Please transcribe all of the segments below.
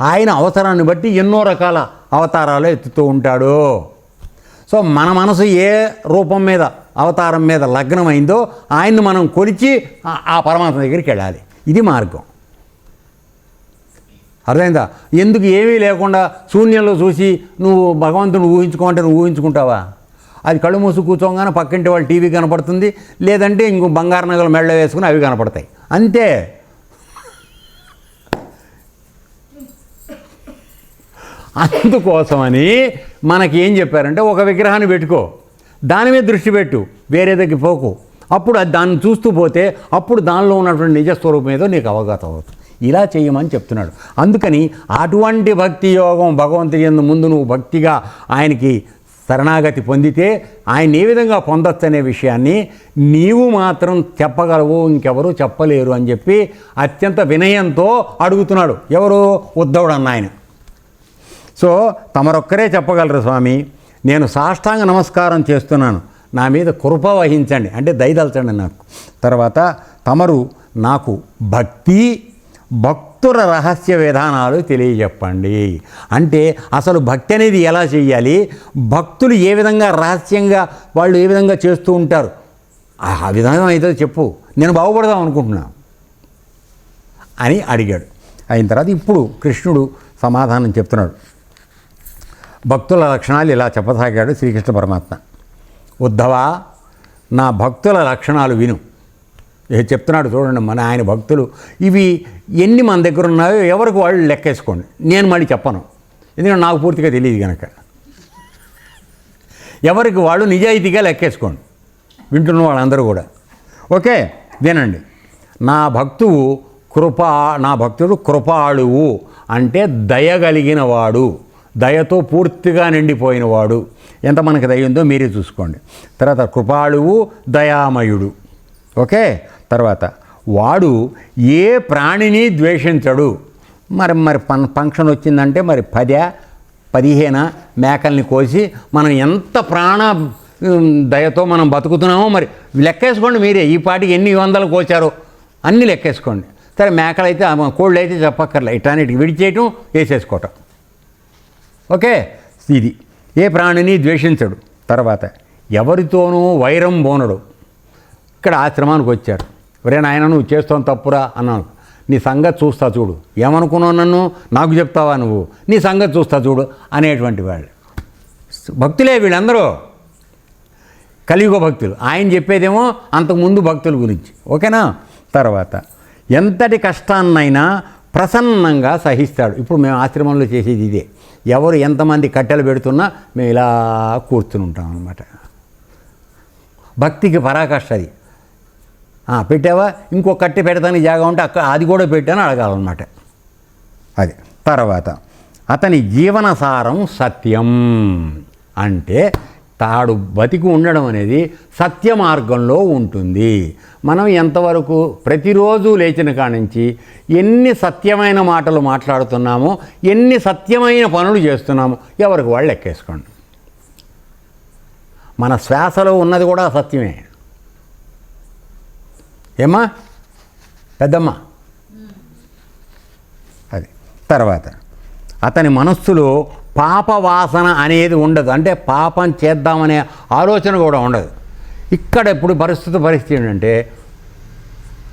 ఆయన అవసరాన్ని బట్టి ఎన్నో రకాల అవతారాలు ఎత్తుతూ ఉంటాడు. సో మన మనసు ఏ రూపం మీద అవతారం మీద లగ్నమైందో ఆయన్ని మనం కొలిచి ఆ- ఆ పరమాత్మ దగ్గరికి వెళ్ళాలి. ఇది మార్గం. అర్థమైందా? ఎందుకు ఏమీ లేకుండా శూన్యంలో చూసి నువ్వు భగవంతుని ఊహించుకోమంటే నువ్వు ఊహించుకుంటావా? అది కళ్ళు మూసి కూర్చోగానే పక్కింటి వాళ్ళు టీవీ కనపడుతుంది లేదంటే ఇంకో బంగారు నగలు మెళ్ళ వేసుకుని అవి కనపడతాయి. అంతే. అందుకోసమని మనకి ఏం చెప్పారంటే ఒక విగ్రహాన్ని పెట్టుకో దాని మీద దృష్టి పెట్టు వేరే దగ్గర పోకు. అప్పుడు అది దాన్ని చూస్తూ పోతే అప్పుడు దానిలో ఉన్నటువంటి నిజస్వరూపం ఏదో నీకు అవగతం అవుతుంది. ఇలా చేయమని చెప్తున్నాడు. అందుకని అటువంటి భక్తి యోగం భగవంతుడి ఎందు ముందు నువ్వు భక్తిగా ఆయనకి శరణాగతి పొందితే ఆయన ఏ విధంగా పొందొచ్చు అనే విషయాన్ని నీవు మాత్రం చెప్పగలవు ఇంకెవరు చెప్పలేరు అని చెప్పి అత్యంత వినయంతో అడుగుతున్నాడు. ఎవరు? ఉద్ధవుడు అన్న ఆయన. సో తమరొక్కరే చెప్పగలరు స్వామి నేను సాష్టాంగ నమస్కారం చేస్తున్నాను. నా మీద కృప వహించండి. అంటే దయదలచండి నాకు. తర్వాత తమరు నాకు భక్తి భక్తుల రహస్య విధానాలు తెలియజెప్పండి. అంటే అసలు భక్తి అనేది ఎలా చేయాలి భక్తులు ఏ విధంగా రహస్యంగా వాళ్ళు ఏ విధంగా చేస్తూ ఉంటారు? ఆ విధంగా అయితే చెప్పు. నేను బాగుపడదాం అనుకుంటున్నాను అని అడిగాడు. అయిన తర్వాత ఇప్పుడు కృష్ణుడు సమాధానం చెప్తున్నాడు. భక్తుల లక్షణాలు ఇలా చెప్పసాగాడు శ్రీకృష్ణ పరమాత్మ. ఉద్ధవా నా భక్తుల లక్షణాలు విను. ఏ చెప్తున్నాడు చూడండి మన ఆయన భక్తులు. ఇవి ఎన్ని మన దగ్గర ఉన్నాయో ఎవరికి వాళ్ళు లెక్కేసుకోండి. నేను మళ్ళీ చెప్పను. ఎందుకంటే నాకు పూర్తిగా తెలియదు కనుక ఎవరికి వాళ్ళు నిజాయితీగా లెక్కేసుకోండి. వింటున్న వాళ్ళందరూ కూడా. ఓకే వినండి. నా భక్తువు కృప నా భక్తుడు కృపాళువు అంటే దయగలిగిన వాడు దయతో పూర్తిగా నిండిపోయినవాడు. ఎంత మనకి దయ ఉందో మీరే చూసుకోండి. తర్వాత కృపాళువు దయామయుడు. ఓకే? తర్వాత వాడు ఏ ప్రాణిని ద్వేషించడు. మరి మరి పన్ ఫంక్షన్ వచ్చిందంటే మరి పదే పదిహేన మేకల్ని కోసి మనం ఎంత ప్రాణ దయతో మనం బతుకుతున్నామో మరి లెక్కేసుకోండి మీరే. ఈ పాటికి ఎన్ని వందలు కోచారో అన్నీ లెక్కేసుకోండి. సరే మేకలైతే ఆ కోళ్ళు అయితే చెప్పక్కర్లే. ఇటానికి విడిచేయటం వేసేసుకోవటం. ఓకే. ఇది ఏ ప్రాణిని ద్వేషించడు. తర్వాత ఎవరితోనూ వైరం బోనడు. ఇక్కడ ఆశ్రమానికి వచ్చారు. ఒరే నాయన నువ్వు చేస్తావు తప్పురా అన్నాను. నీ సంగతి చూస్తా చూడు. ఏమనుకున్నావు నన్ను? నాకు చెప్తావా నువ్వు? నీ సంగతి చూస్తా చూడు అనేటువంటి వాళ్ళు. భక్తులే వీళ్ళందరూ. కలియుగ భక్తులు. ఆయన చెప్పేదేమో అంతకుముందు భక్తుల గురించి. ఓకేనా? తర్వాత ఎంతటి కష్టాన్నైనా ప్రసన్నంగా సహిస్తాడు. ఇప్పుడు మేము ఆశ్రమంలో చేసేది ఇదే. ఎవరు ఎంతమంది కట్టెలు పెడుతున్నా మేము ఇలా కూర్చుని ఉంటాం అనమాట భక్తికి పరాకాష్ట అది. పెట్టావా? ఇంకో కట్టె పెడతానికి జాగా ఉంటే అక్కడ అది కూడా పెట్టాను అడగాలన్నమాట. అది. తర్వాత అతని జీవనసారం సత్యం. అంటే తాడు బతికి ఉండడం అనేది సత్య మార్గంలో ఉంటుంది. మనం ఎంతవరకు ప్రతిరోజు లేచిన కాడి నుంచి ఎన్ని సత్యమైన మాటలు మాట్లాడుతున్నామో ఎన్ని సత్యమైన పనులు చేస్తున్నామో ఎవరికి వాళ్ళు ఎక్కేసుకోండి మన శ్వాసలో ఉన్నది కూడా సత్యమే. ఏమ్మా? పెద్దమ్మ? అది తర్వాత. అతని మనస్సులో పాప వాసన అనేది ఉండదు. అంటే పాపం చేద్దామనే ఆలోచన కూడా ఉండదు. ఇక్కడ ఇప్పుడు పరిస్థితి పరిస్థితి ఏంటంటే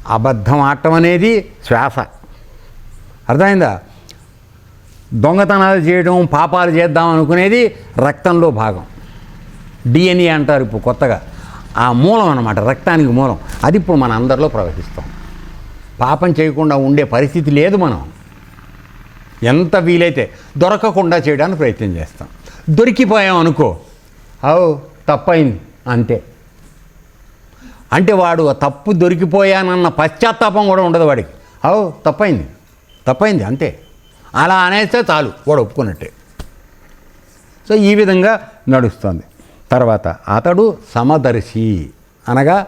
అబద్ధం ఆడటం అనేది శ్వాస. అర్థమైందా? దొంగతనాలు చేయడం పాపాలు చేద్దాం అనుకునేది రక్తంలో భాగం. డిఎన్ఏ అంటారు ఇప్పుడు కొత్తగా. ఆ మూలం అనమాట రక్తానికి మూలం. అది ఇప్పుడు మన అందరిలో ప్రవహిస్తాం పాపం చేయకుండా ఉండే పరిస్థితి లేదు మనం. ఎంత వీలైతే దొరకకుండా చేయడానికి ప్రయత్నం చేస్తాం. దొరికిపోయాం అనుకో అవు తప్పైంది అంతే. అంటే వాడు ఆ తప్పు దొరికిపోయానన్న పశ్చాత్తాపం కూడా ఉండదు వాడికి. అవు తప్పైంది తప్పైంది అంతే. అలా అనేస్తే చాలు వాడు ఒప్పుకున్నట్టే. సో ఈ విధంగా నడుస్తుంది. తర్వాత అతడు సమదర్శి అనగా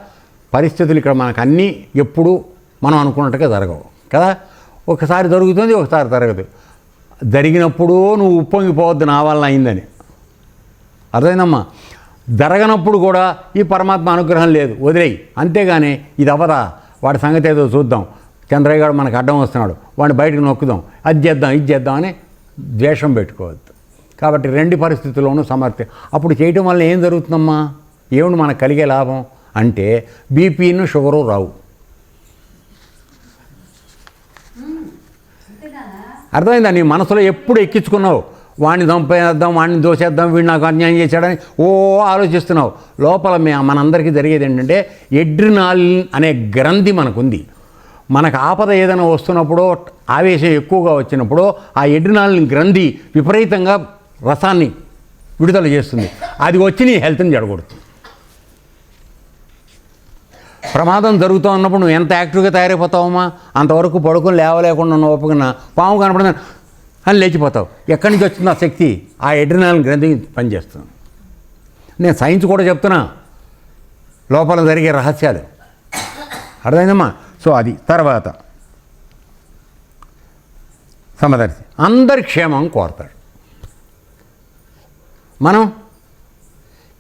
పరిస్థితులు ఇక్కడ మనకు అన్నీ ఎప్పుడు మనం అనుకున్నట్టుగా జరగవు. కదా? ఒకసారి జరుగుతుంది ఒకసారి జరగదు. జరిగినప్పుడు నువ్వు ఉప్పొంగిపోవద్దు నా వల్ల అయిందని. అర్థమైందమ్మా? జరగనప్పుడు కూడా ఈ పరమాత్మ అనుగ్రహం లేదు. వదిలేయి. అంతేగాని ఇది అవదా వాడి సంగతి ఏదో చూద్దాం. చంద్రయ్య గారు మనకు అడ్డం వస్తున్నాడు. వాడిని బయటకు నొక్కుదాం. అది చేద్దాం ఇది చేద్దాం అని ద్వేషం పెట్టుకోవద్దు. కాబట్టి రెండు పరిస్థితుల్లోనూ సమర్థ. అప్పుడు చేయటం వల్ల ఏం జరుగుతుందమ్మా? ఏమిటి మనకు కలిగే లాభం? అంటే బీపీను షుగరు రావు. అర్థమైందా? నీ మనసులో ఎప్పుడు ఎక్కించుకున్నావు? వాడిని దంపేద్దాం వాడిని దోసేద్దాం వీడు నాకు అన్యాయం చేశాడని ఓ ఆలోచిస్తున్నావు. లోపల మే మనందరికీ జరిగేది ఏంటంటే ఎడ్రినాల్ అనే గ్రంథి మనకుంది. మనకు ఆపద ఏదైనా వస్తున్నప్పుడు ఆవేశం ఎక్కువగా వచ్చినప్పుడు ఆ ఎడ్రినాల్ గ్రంథి విపరీతంగా రసాన్ని విడుదల చేస్తుంది. అది వచ్చి నీ హెల్త్ని జడగొడుతుంది ప్రమాదం జరుగుతూ ఉన్నప్పుడు నువ్వు ఎంత యాక్టివ్గా తయారైపోతావమ్మా? అంతవరకు పడుకుని లేవలేకుండా ఉన్న ఓపికన పాము కనపడింది అని లేచిపోతావు. ఎక్కడి నుంచి వచ్చింది ఆ శక్తి ఆ ఎడ్రినాలిన్ గ్రంథి పనిచేస్తుంది. నేను సైన్స్ కూడా చెప్తున్నా లోపల జరిగే రహస్యాలు. అర్థమైందమ్మా? సో అది. తర్వాత సమదర్శి. అందరి క్షేమం కోరతాడు. మనం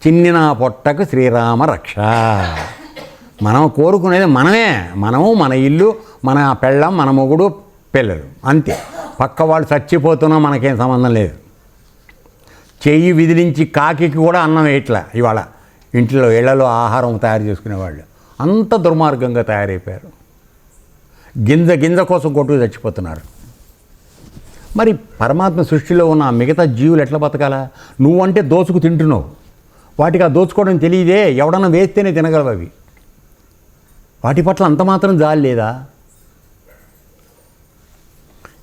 చిన్న పొట్టకు శ్రీరామ రక్ష. మనం కోరుకునేది మనమే. మనము మన ఇల్లు మన పెళ్ళం మన మొగుడు పిల్లలు. అంతే. పక్క వాళ్ళు చచ్చిపోతున్నా మనకేం సంబంధం లేదు. చెయ్యి విదిలించి కాకికి కూడా అన్నం వేయట్లా ఇవాళ. ఇంట్లో ఇళ్ళలో ఆహారం తయారు చేసుకునేవాళ్ళు అంత దుర్మార్గంగా తయారైపోయారు. గింజ గింజ కోసం కొట్టుకు చచ్చిపోతున్నారు. మరి పరమాత్మ సృష్టిలో ఉన్న మిగతా జీవులు ఎట్లా బతకాల? నువ్వంటే దోచుకు తింటున్నావు. వాటికి ఆ దోచుకోవడం తెలియదే. ఎవడన్నా వేస్తేనే తినగలవు అవి. వాటి పట్ల అంత మాత్రం జాలి లేదా?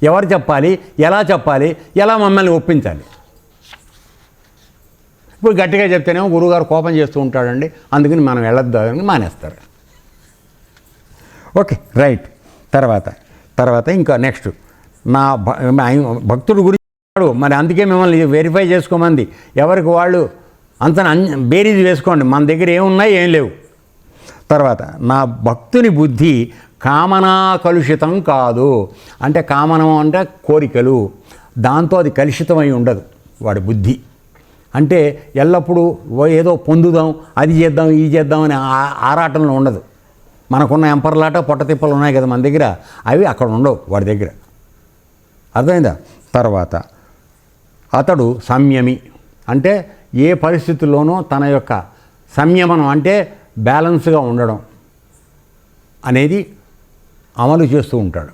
ఎవరు చెప్పాలి? ఎలా చెప్పాలి? ఎలా మమ్మల్ని ఒప్పించాలి? ఇప్పుడు గట్టిగా చెప్తేనేమో గురువుగారు కోపం చేస్తూ ఉంటాడండి. అందుకని మనం వెళ్ళొద్దు అని మానేస్తారు. Okay right. తర్వాత తర్వాత ఇంకా నెక్స్ట్. నా భక్తుడు గురించి మరి అందుకే మిమ్మల్ని వెరిఫై చేసుకోమంది. ఎవరికి వాళ్ళు? అంత అన్- బేరీజ్ వేసుకోండి. మన దగ్గర ఏమున్నాయి ఏం లేవు. తర్వాత నా భక్తుని బుద్ధి కామనా కలుషితం కాదు. అంటే కామనం అంటే కోరికలు. దాంతో అది కలుషితమై ఉండదు వాడి బుద్ధి. అంటే ఎల్లప్పుడూ ఏదో పొందుదాం అది చేద్దాం ఇది చేద్దాం అనే ఆ- ఆరాటంలో ఉండదు. మనకున్న ఎంపర్లాట పొట్టతిప్పలు ఉన్నాయి కదా మన దగ్గర అవి అక్కడ ఉండవు వాడి దగ్గర. అర్థమైందా? తర్వాత అతడు సంయమి. అంటే ఏ పరిస్థితుల్లోనూ తన యొక్క సంయమనం అంటే బ్యాలెన్స్గా ఉండడం అనేది అమలు చేస్తూ ఉంటాడు.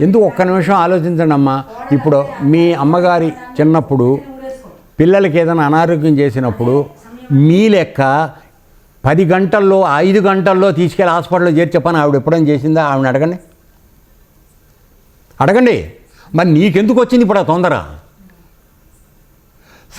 ఎందుకు ఒక్క నిమిషం ఆలోచించండి అమ్మా? ఇప్పుడు మీ అమ్మగారి చిన్నప్పుడు. పిల్లలకి ఏదైనా అనారోగ్యం చేసినప్పుడు మీ లెక్క పది గంటల్లో ఐదు గంటల్లో తీసుకెళ్ళి హాస్పిటల్లో చేర్చి చెప్పని ఆవిడ ఎప్పుడైనా చేసిందా? ఆవిడ అడగండి. అడగండి. మరి నీకెందుకు వచ్చింది ఇప్పుడు ఆ తొందర?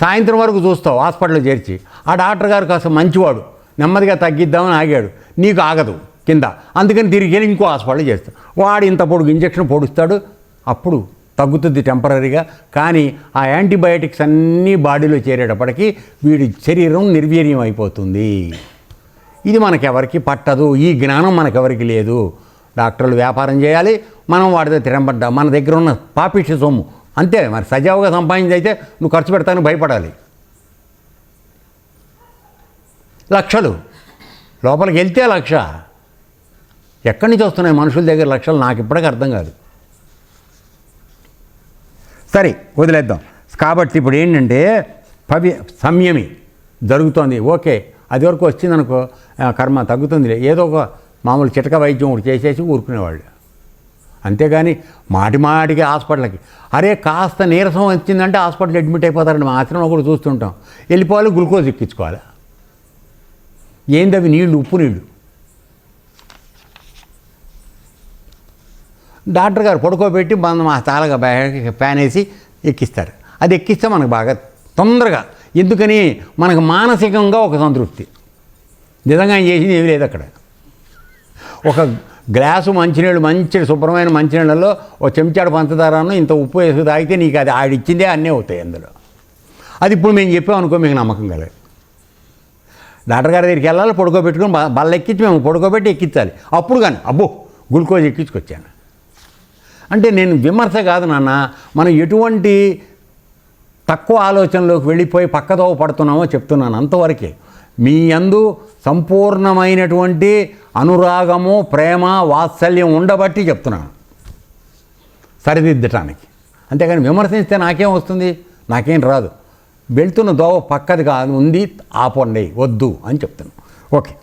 సాయంత్రం వరకు చూస్తావు హాస్పిటల్లో చేర్చి. ఆ డాక్టర్ గారు కాస్త మంచివాడు నెమ్మదిగా తగ్గిద్దామని ఆగాడు. నీకు ఆగదు కింద. అందుకని తిరిగి వెళ్ళి ఇంకో హాస్పిటల్ చేస్తాడు వాడు ఇంత పొడుగు ఇంజక్షన్ పొడుస్తాడు అప్పుడు తగ్గుతుంది టెంపరీగా. కానీ ఆ యాంటీబయాటిక్స్ అన్నీ బాడీలో చేరేటప్పటికీ వీడి శరీరం నిర్వీర్యం అయిపోతుంది. ఇది మనకెవరికి పట్టదు ఈ జ్ఞానం మనకెవరికి లేదు. డాక్టర్లు వ్యాపారం చేయాలి మనం వాడితో తిరంపడ్డా మన దగ్గర ఉన్న పాపిష్య సొమ్ము అంతే మరి సజావుగా సంపాదించి అయితే నువ్వు ఖర్చు పెడతాను భయపడాలి. లక్షలు. లోపలికి వెళ్తే లక్ష. ఎక్కడి నుంచి వస్తున్నాయి మనుషుల దగ్గర లక్షలు? నాకు ఇప్పటికీ అర్థం కాదు. సరే వదిలేద్దాం. కాబట్టి ఇప్పుడు ఏంటంటే పవి సంయమి జరుగుతోంది. ఓకే అది వరకు వచ్చిందనుకో కర్మ తగ్గుతుంది ఏదో ఒక మామూలు చిటక వైద్యం ఒకటి చేసేసి ఊరుకునేవాళ్ళు. అంతేగాని మాటి మాటికి హాస్పిటల్కి. అరే కాస్త నీరసం వచ్చిందంటే హాస్పిటల్ అడ్మిట్ అయిపోతారండి. మా ఆశ్రమంలో కూడా చూస్తుంటాం. వెళ్ళిపోవాలి గ్లూకోజ్ ఎక్కించుకోవాలి. ఏంది నీళ్ళు? ఉప్పు నీళ్ళు. డాక్టర్ గారు పడుకోబెట్టి మన మా తాలగా బ్యాగ్ ఫ్యాన్ వేసి ఎక్కిస్తారు. అది ఎక్కిస్తే మనకు బాగా తొందరగా ఎందుకని మనకు మానసికంగా ఒక సంతృప్తి. నిజంగా చేసింది? ఏమీ లేదు అక్కడ. ఒక గ్లాసు మంచినీళ్ళు మంచి శుభ్రమైన మంచినీళ్ళలో ఒక చెంచాడు పంచదారను ఇంత ఉప్పు వేసి తాగితే నీకు అది ఆడిచ్చిందే అన్నీ అవుతాయి అందులో. అది ఇప్పుడు మేము చెప్పాం అనుకో మీకు నమ్మకం కలదు. డాక్టర్ గారి దగ్గరికి వెళ్ళాలి పడుకోబెట్టుకుని బల్ల ఎక్కించి మేము పడుకోబెట్టి ఎక్కించాలి. అప్పుడు కానీ అబ్బో గ్లూకోజ్ ఎక్కించుకొచ్చాను. అంటే నేను విమర్శ కాదు నాన్న మనం ఎటువంటి తక్కువ ఆలోచనలోకి వెళ్ళిపోయి పక్కదోవ పడుతున్నామో చెప్తున్నాను అంతవరకే. మీ అందు సంపూర్ణమైనటువంటి అనురాగము ప్రేమ వాత్సల్యం ఉండబట్టి చెప్తున్నాను. సరిదిద్దటానికి. అంతేకాని విమర్శిస్తే నాకేం వస్తుంది? నాకేం రాదు. వెళ్తున్న దోవ పక్కది కాదు ఉంది ఆపండి వద్దు అని చెప్తున్నాను. ఓకే.